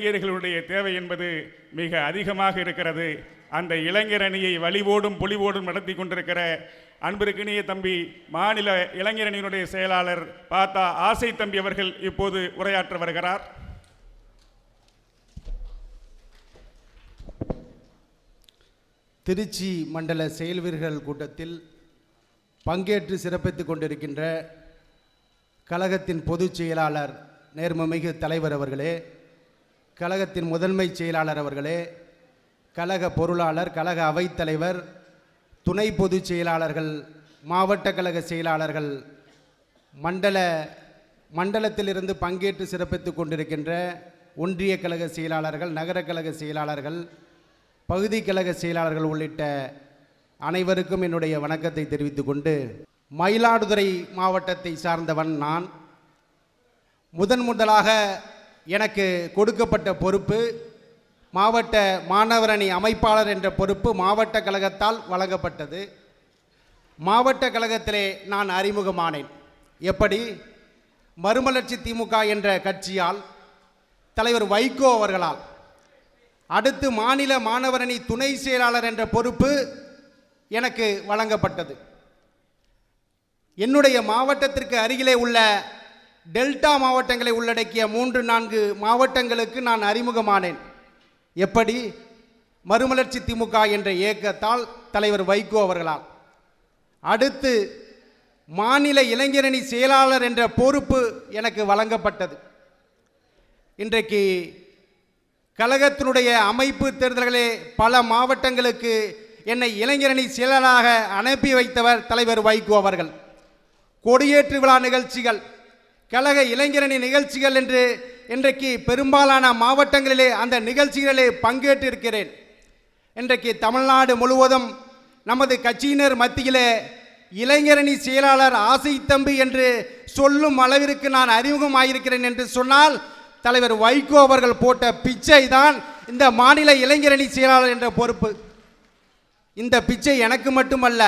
இளைஞர்களுடைய தேவை என்பது மிக அதிகமாக இருக்கிறது. அந்த இளைஞர் அணியை வழிவோடும் பொலிவோடும் நடத்தி கொண்டிருக்கிற அன்பிற்கினிய தம்பி மாநில இளைஞரணியினுடைய செயலாளர் பாத்தா ஆசை தம்பி அவர்கள் இப்போது உரையாற்ற வருகிறார். திருச்சி மண்டல செயல்வீர்கள் கூட்டத்தில் பங்கேற்று சிறப்பித்துக் கொண்டிருக்கின்ற கழகத்தின் பொதுச் செயலாளர் நேர்மமிகு தலைவர் அவர்களே கழகத்தின் முதன்மை செயலாளர் அவர்களே கழக பொருளாளர் கழக அவைத்தலைவர் துணை பொதுச் செயலாளர்கள் மாவட்ட கழக செயலாளர்கள் மண்டல மண்டலத்திலிருந்து பங்கேற்று சிறப்பித்துக் கொண்டிருக்கின்ற ஒன்றிய கழக செயலாளர்கள் நகர கழக செயலாளர்கள் பகுதி கழக செயலாளர்கள் உள்ளிட்ட அனைவருக்கும் என்னுடைய வணக்கத்தை தெரிவித்து கொண்டு மயிலாடுதுறை மாவட்டத்தை சார்ந்தவன் நான். முதன் முதலாக எனக்கு கொடுக்கப்பட்ட பொறுப்பு மாவட்ட மாணவரணி அமைப்பாளர் என்ற பொறுப்பு மாவட்ட கழகத்தால் வழங்கப்பட்டது. மாவட்ட கழகத்திலே நான் அறிமுகமானேன். எப்படி? மறுமலர்ச்சி திமுக என்ற கட்சியால் தலைவர் வைகோ அவர்களால். அடுத்து மாநில மாணவரணி துணை செயலாளர் என்ற பொறுப்பு எனக்கு வழங்கப்பட்டது. என்னுடைய மாவட்டத்திற்கு அருகிலே உள்ள டெல்டா மாவட்டங்களை உள்ளடக்கிய மூன்று நான்கு மாவட்டங்களுக்கு நான் அறிமுகமானேன். எப்படி? மறுமலர்ச்சி திமுக என்ற இயக்கத்தால் தலைவர் வைகோ அவர்களால். அடுத்து மாநில இளைஞரணி செயலாளர் என்ற பொறுப்பு எனக்கு வழங்கப்பட்டது. இன்றைக்கு கழகத்தினுடைய அமைப்பு தேர்தல்களே பல மாவட்டங்களுக்கு என்னை இளைஞரணி செயலராக அனுப்பி வைத்தவர் தலைவர் வைகோ அவர்கள். கொடியேற்று விழா நிகழ்ச்சிகள் கழக இளைஞரணி நிகழ்ச்சிகள் என்று இன்றைக்கு பெரும்பாலான மாவட்டங்களிலே அந்த நிகழ்ச்சிகளிலே பங்கேற்றிருக்கிறேன். இன்றைக்கு தமிழ்நாடு முழுவதும் நமது கட்சியினர் மத்தியிலே இளைஞரணி செயலாளர் ஆசை தம்பி என்று சொல்லும் அளவிற்கு நான் அறிமுகமாயிருக்கிறேன் என்று சொன்னால் தலைவர் வைகோ அவர்கள் போட்ட பிச்சை தான் இந்த மாநில இளைஞரணி செயலாளர் என்ற பொறுப்பு. இந்த பிச்சை எனக்கு மட்டுமல்ல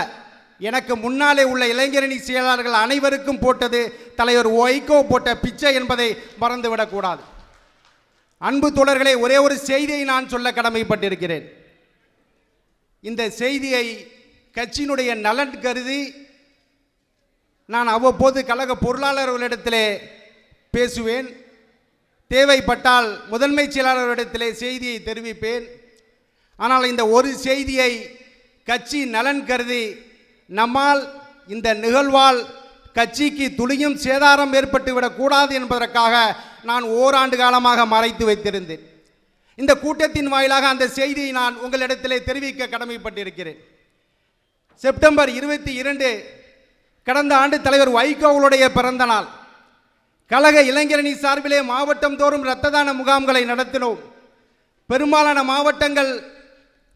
எனக்கு முன்னாலே உள்ள இளைஞரணி செயலாளர்கள் அனைவருக்கும் போட்டது தலைவர் ஒய்கோ போட்ட பிச்சை என்பதை மறந்துவிடக்கூடாது அன்பு தோழர்களே ஒரே ஒரு செய்தியை நான் சொல்ல கடமைப்பட்டிருக்கிறேன். இந்த செய்தியை கட்சியினுடைய நலன் கருதி நான் அவ்வப்போது கழக பொருளாளர்களிடத்திலே பேசுவேன். தேவைப்பட்டால் முதன்மை செயலாளர்களிடத்திலே செய்தியை தெரிவிப்பேன். ஆனால் இந்த ஒரு செய்தியை கட்சி நலன் கருதி நம்மால் இந்த நிகழ்வால் கட்சிக்கு துளியும் சேதாரம் ஏற்பட்டுவிடக்கூடாது என்பதற்காக நான் ஓராண்டு காலமாக மறைத்து வைத்திருந்தேன். இந்த கூட்டத்தின் வாயிலாக அந்த செய்தியை நான் உங்களிடத்திலே தெரிவிக்க கடமைப்பட்டிருக்கிறேன். செப்டம்பர் இருபத்தி இரண்டு கடந்த ஆண்டு தலைவர் வைகோவுடைய பிறந்த நாள். கழக இளைஞரணி சார்பிலே மாவட்டம் தோறும் இரத்த தான முகாம்களை நடத்தினோம். பெரும்பாலான மாவட்டங்கள்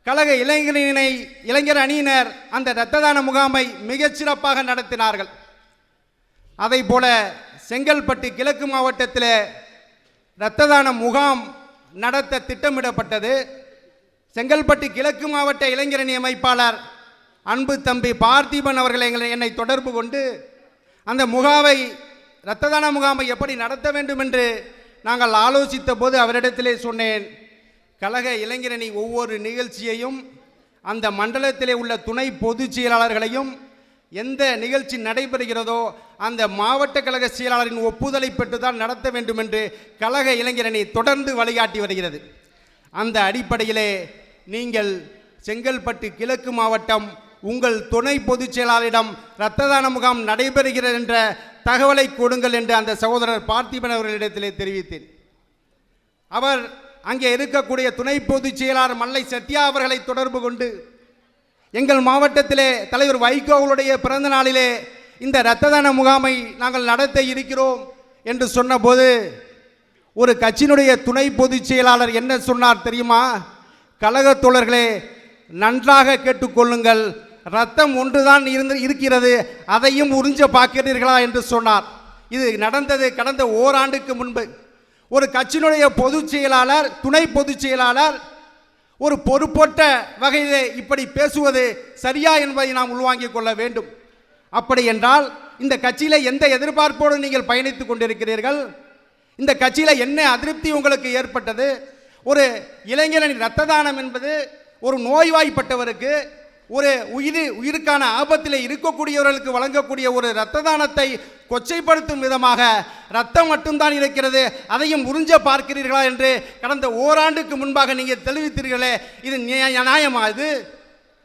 கழக இளைஞரினை இளைஞர் அணியினர் அந்த இரத்த தான முகாமை மிகச்சிறப்பாக நடத்தினார்கள். அதை போல செங்கல்பட்டு கிழக்கு மாவட்டத்தில் இரத்த தான முகாம் நடத்த திட்டமிடப்பட்டது. செங்கல்பட்டு கிழக்கு மாவட்ட இளைஞரணி அமைப்பாளர் அன்பு தம்பி பார்த்திபன் அவர்கள் எங்களை என்னை தொடர்பு கொண்டு அந்த முகாமை இரத்த தான முகாமை எப்படி நடத்த வேண்டும் என்று நாங்கள் ஆலோசித்த போது அவரிடத்திலே சொன்னேன். கழக இளைஞரணி ஒவ்வொரு நிகழ்ச்சியையும் அந்த மண்டலத்திலே உள்ள துணை பொதுச் செயலாளர்களையும் எந்த நிகழ்ச்சி நடைபெறுகிறதோ அந்த மாவட்ட கழக செயலாளரின் ஒப்புதலை பெற்றுதான் நடத்த வேண்டும் என்று கழக இளைஞரணி தொடர்ந்து வழிகாட்டி வருகிறது. அந்த அடிப்படையிலே நீங்கள் செங்கல்பட்டு கிழக்கு மாவட்டம் உங்கள் துணை பொதுச் செயலாளரிடம் இரத்த தான முகாம் நடைபெறுகிறது என்ற தகவலை கொடுங்கள் என்று அந்த சகோதரர் பார்த்திபன் அவர்களிடத்திலே தெரிவித்தேன். அவர் அங்கே இருக்கக்கூடிய துணை பொதுச் செயலாளர் மல்லை சத்யா அவர்களை தொடர்பு கொண்டு எங்கள் மாவட்டத்திலே தலைவர் வைகோவுடைய பிறந்த நாளிலே இந்த இரத்த தான முகாமை நாங்கள் நடத்த இருக்கிறோம் என்று சொன்னபோது ஒரு கட்சியினுடைய துணை பொதுச் செயலாளர் என்ன சொன்னார் தெரியுமா? கழகத் தோழர்களே நன்றாக கேட்டுக்கொள்ளுங்கள். ரத்தம் ஒன்றுதான் இருந்து இருக்கிறது. அதையும் உறிஞ்ச பார்க்கிறீர்களா என்று சொன்னார். இது நடந்தது கடந்த ஓராண்டுக்கு முன்பு. ஒரு கட்சியினுடைய பொதுச் செயலாளர் துணை பொதுச் செயலாளர் ஒரு பொறுப்பற்ற வகையிலே இப்படி பேசுவது சரியா என்பதை நாம் உள்வாங்கிக் கொள்ள வேண்டும். அப்படி என்றால் இந்த கட்சியில் எந்த எதிர்பார்ப்போடு நீங்கள் பயணித்துக் கொண்டிருக்கிறீர்கள்? இந்த கட்சியில் என்ன அதிருப்தி உங்களுக்கு ஏற்பட்டது? ஒரு இளைஞரின் இரத்த தானம் என்பது ஒரு நோய்வாய்ப்பட்டவருக்கு ஒரு உயிர் உயிருக்கான ஆபத்தில் இருக்கக்கூடியவர்களுக்கு வழங்கக்கூடிய ஒரு இரத்த தானத்தை கொச்சைப்படுத்தும் விதமாக ரத்தம் மட்டும்தான் இருக்கிறது. அதையும் உறிஞ்ச பார்க்கிறீர்களா என்று கடந்த ஓராண்டுக்கு முன்பாக நீங்கள் தெரிவித்தீர்களே இது நியாயமா இது?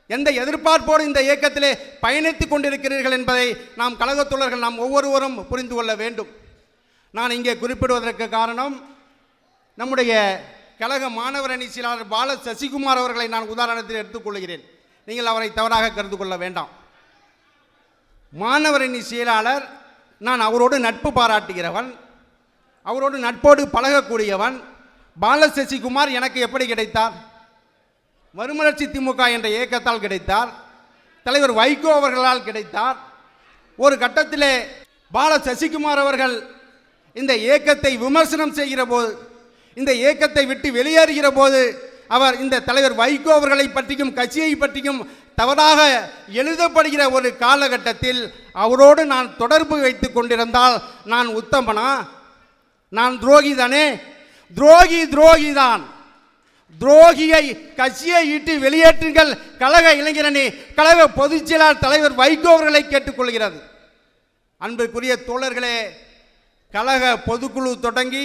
எந்த எதிர்பார்ப்போடு இந்த இயக்கத்திலே பயணித்துக் கொண்டிருக்கிறீர்கள் என்பதை நாம் கழகத்தோழர்கள் நாம் ஒவ்வொருவரும் புரிந்து கொள்ள வேண்டும். நான் இங்கே குறிப்பிடுவதற்கு காரணம் நம்முடைய கழக மாணவர் அணி செயலாளர் பால சசிகுமார் அவர்களை நான் உதாரணத்தில் எடுத்துக்கொள்கிறேன் நீங்கள் அவரை தவறாக கருது கொள்ள வேண்டாம். மாணவரணி செயலாளர் நான் அவரோடு நட்பு பாராட்டுகிறவன் அவரோடு நட்போடு பழகக்கூடியவன் பால சசிகுமார் எனக்கு எப்படி கிடைத்தார்? மறுமலர்ச்சி திமுக என்ற இயக்கத்தால் கிடைத்தார். தலைவர் வைகோ அவர்களால் கிடைத்தார். ஒரு கட்டத்திலே பால சசிகுமார் அவர்கள் இந்த இயக்கத்தை விமர்சனம் செய்கிற போது இந்த இயக்கத்தை விட்டு வெளியேறுகிற போது அவர் இந்த தலைவர் வைகோ அவர்களை பற்றியும் கட்சியை பற்றியும் தவறாக எழுதப்படுகிற ஒரு காலகட்டத்தில் அவரோடு நான் தொடர்பு வைத்து கொண்டிருந்தால் நான் உத்தமனா? நான் துரோகி தானே? துரோகி துரோகி தான். துரோகியை கட்சியை இட்டு வெளியேற்றுங்கள் கழக இளைஞரணி கழக பொதுச்செயலாளர் தலைவர் வைகோ அவர்களை கேட்டுக்கொள்கிறது. அன்புக்குரிய தோழர்களே கழக பொதுக்குழு தொடங்கி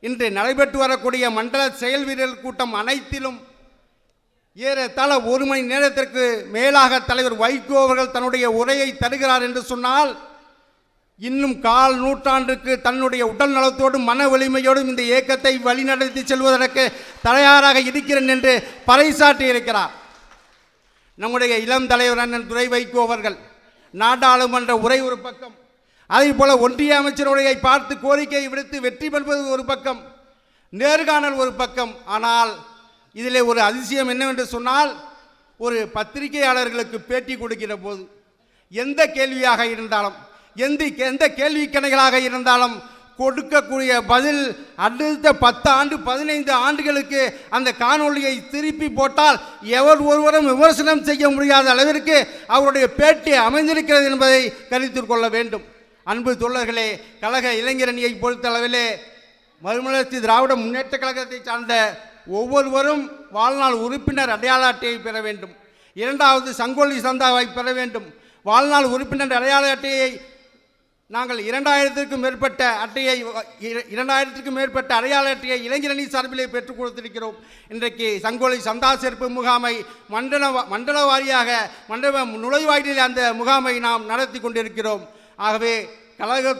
இன்று நடைபெற்று வரக்கூடிய மண்டல செயல் வீரர் கூட்டம் அனைத்திலும் ஏறத்தாழ ஒரு மணி நேரத்திற்கு மேலாக தலைவர் வைகோ அவர்கள் தன்னுடைய உரையை தருகிறார் என்று சொன்னால் இன்னும் கால் நூற்றாண்டுக்கு தன்னுடைய உடல் நலத்தோடும் மன வலிமையோடும் இந்த இயக்கத்தை வழிநடத்தி செல்வதற்கு தயாராக இருக்கிறேன் என்று பறைசாட்டி இருக்கிறார். நம்முடைய இளம் தலைவர் அண்ணன் துரை வைகோ அவர்கள் நாடாளுமன்ற உரை ஒரு பக்கம் அதே போல ஒன்றிய அமைச்சருடைய பார்த்து கோரிக்கையை விடுத்து வெற்றி பெறுவது ஒரு பக்கம் நேர்காணல் ஒரு பக்கம். ஆனால் இதில் ஒரு அதிசயம் என்னவென்று சொன்னால் ஒரு பத்திரிகையாளர்களுக்கு பேட்டி கொடுக்கிற போது எந்த கேள்வியாக இருந்தாலும் எந்த எந்த கேள்விக்கணைகளாக இருந்தாலும் கொடுக்கக்கூடிய பதில் அடுத்த பத்து ஆண்டு பதினைந்து ஆண்டுகளுக்கு அந்த காணொளியை திருப்பி போட்டால் எவர் ஒருவரும் விமர்சனம் செய்ய முடியாத அளவிற்கு அவருடைய பேட்டி அமைந்திருக்கிறது என்பதை கருத்தில் கொள்ள வேண்டும். அன்பு தோழர்களே கழக இளைஞரணியை பொறுத்தளவிலே மறுமலர்ச்சி திராவிட முன்னேற்ற கழகத்தை சார்ந்த ஒவ்வொருவரும் வாழ்நாள் உறுப்பினர் அடையாள அட்டையை பெற வேண்டும். இரண்டாவது சங்கோலி சந்தாவை பெற வேண்டும். வாழ்நாள் உறுப்பினர் அடையாள அட்டையை நாங்கள் இரண்டாயிரத்திற்கும் மேற்பட்ட அட்டையை இரண்டாயிரத்திற்கும் மேற்பட்ட அடையாள அட்டையை இளைஞரணி சார்பிலே பெற்றுக் கொடுத்திருக்கிறோம். இன்றைக்கு சங்கோலை சந்தா சேர்ப்பு முகாமை மண்டல மண்டல வாரியாக மண்டல நுழைவாயிலில் அந்த முகாமை நாம் நடத்தி கொண்டிருக்கிறோம். ஆகவே கழக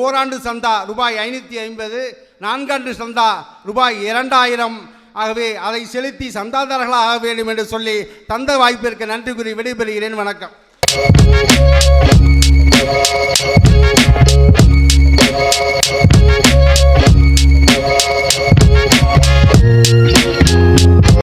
ஓராண்டு சந்தா ரூபாய் ஐநூற்றி ஐம்பது நான்காண்டு சந்தா ரூபாய் இரண்டாயிரம். ஆகவே அதை செலுத்தி சந்தாதாரர்களாக ஆக வேண்டும் என்று சொல்லி தந்த வாய்ப்பிற்கு நன்றி கூறி விடைபெறுகிறேன். வணக்கம்.